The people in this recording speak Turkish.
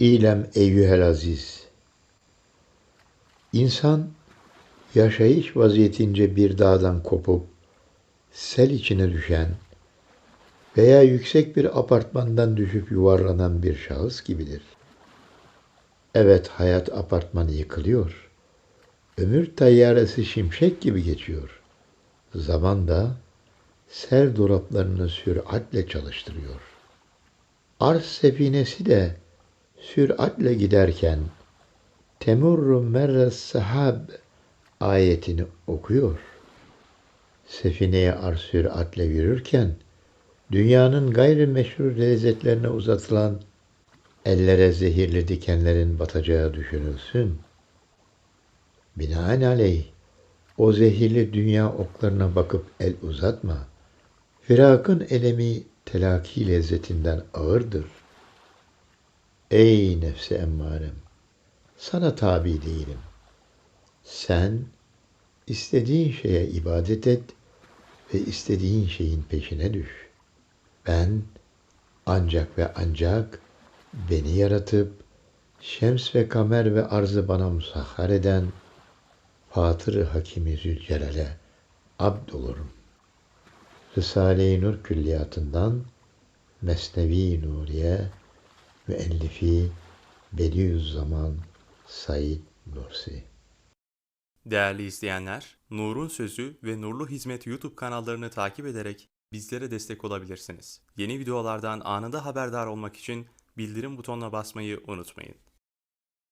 İlem eyyühel aziz. İnsan yaşayış vaziyetince bir dağdan kopup sel içine düşen veya yüksek bir apartmandan düşüp yuvarlanan bir şahıs gibidir. Evet hayat apartmanı yıkılıyor. Ömür tayyaresi şimşek gibi geçiyor. Zaman da ser dolaplarını süratle çalıştırıyor. Arz sefinesi de süratle giderken temurru merres sahab ayetini okuyor. Sefineye arz süratle yürürken dünyanın gayrimeşru lezzetlerine uzatılan ellere zehirli dikenlerin batacağı düşünülsün. Binaenaleyh o zehirli dünya oklarına bakıp el uzatma. Firakın elemi telaki lezzetinden ağırdır. Ey nefsi emmarem, sana tabi değilim. Sen istediğin şeye ibadet et ve istediğin şeyin peşine düş. Ben ancak ve ancak beni yaratıp şems ve kamer ve arzı bana musahhar eden Fatır-ı Hakimi Zülcelal'e abd olurum. Risale-i Nur külliyatından Mesnevi Nuriye müellifi Bediüzzaman Said Nursi Değerli izleyenler, Nur'un Sözü ve Nurlu Hizmet YouTube kanallarını takip ederek bizlere destek olabilirsiniz. Yeni videolardan anında haberdar olmak için bildirim butonuna basmayı unutmayın.